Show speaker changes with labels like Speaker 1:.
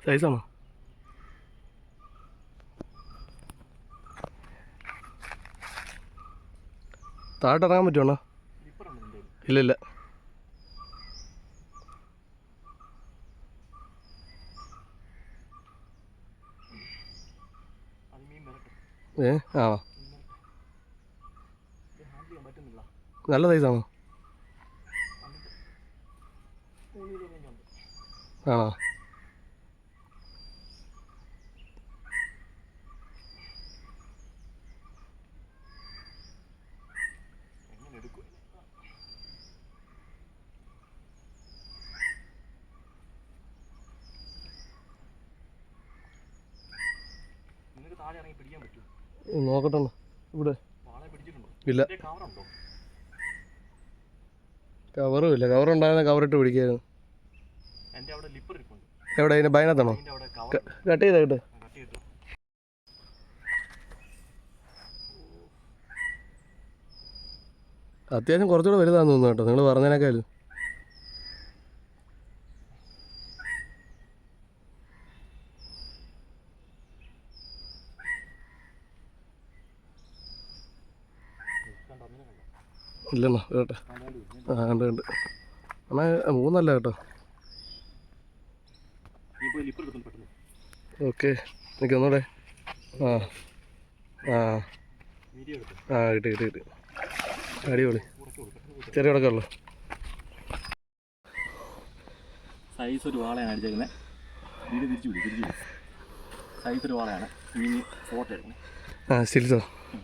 Speaker 1: സൈസാണോ? താഴെ ഇറങ്ങാൻ പറ്റുമോ ഇല്ല ഇല്ല ഏ ആ നല്ല സൈസാണോ? ആണോ
Speaker 2: നിനക്ക് താഴെ ഇറങ്ങി പിടിക്കാൻ പറ്റുമോ
Speaker 1: നോക്കട്ടെ. ഇവിടെ. ഇല്ല. കവറും ഇല്ല കവറുണ്ടായിരുന്ന കവറിട്ട് പിടിക്കായിരുന്നു. എവിടെ?
Speaker 2: അതിന് അവിടെ
Speaker 1: കട്ട് ചെയ്താ കേട്ടോ അത്യാവശ്യം കുറച്ചുകൂടെ വലുതാന്ന് തോന്നുന്നു കേട്ടോ. നിങ്ങൾ പറഞ്ഞതിനേക്കാളും.
Speaker 2: കണ്ടോ
Speaker 1: കേട്ടെ ആ ഉണ്ട് ഉണ്ട്. അണ്ണാ മൂന്നല്ല കേട്ടോ. ഓക്കെ എനിക്ക് ഒന്നൂടെ. ആ ആ. ആ കിട്ടി കിട്ടി കിട്ടി. അടിപൊളി.
Speaker 2: ചെറിയ കൊടുക്കും
Speaker 1: ചെറിയ കിടക്കുള്ളൂ
Speaker 2: സൈസ് ഒരു വാളയാണ് അടിച്ചേക്കുന്നത് വീട് തിരിച്ചു വിടും തിരിച്ചു സൈസ് ഒരു വാളയാണ്. ഇനി ഫോട്ടോ എടുക്കണം
Speaker 1: ആ
Speaker 2: ഉം.